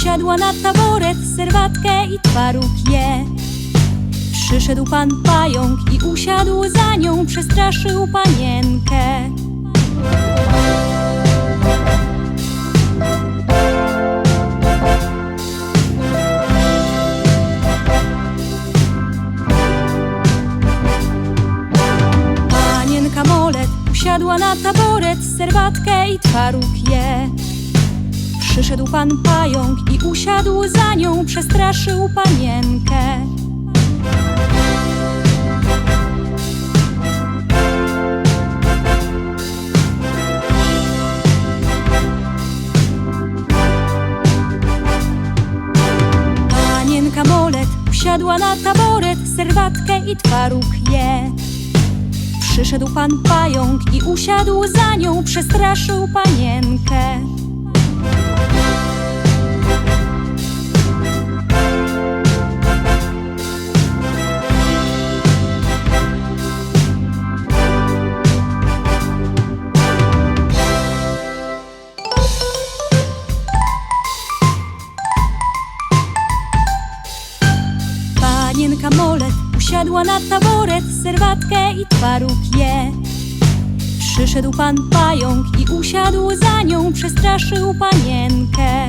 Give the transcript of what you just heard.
Usiadła na taboret, serwatkę i twaróg je. Przyszedł pan pająk i usiadł za nią, przestraszył panienkę. Panienka Molet usiadła na taboret, serwatkę i twaróg je. Przyszedł pan pająk i usiadł za nią, przestraszył panienkę. Panienka Molet usiadła na taboret, serwatkę i twaróg je. Przyszedł pan pająk i usiadł za nią, przestraszył panienkę. Panienka Molet usiadła na taboret, serwatkę i twaróg je. Przyszedł pan pająk i usiadł za nią, przestraszył panienkę.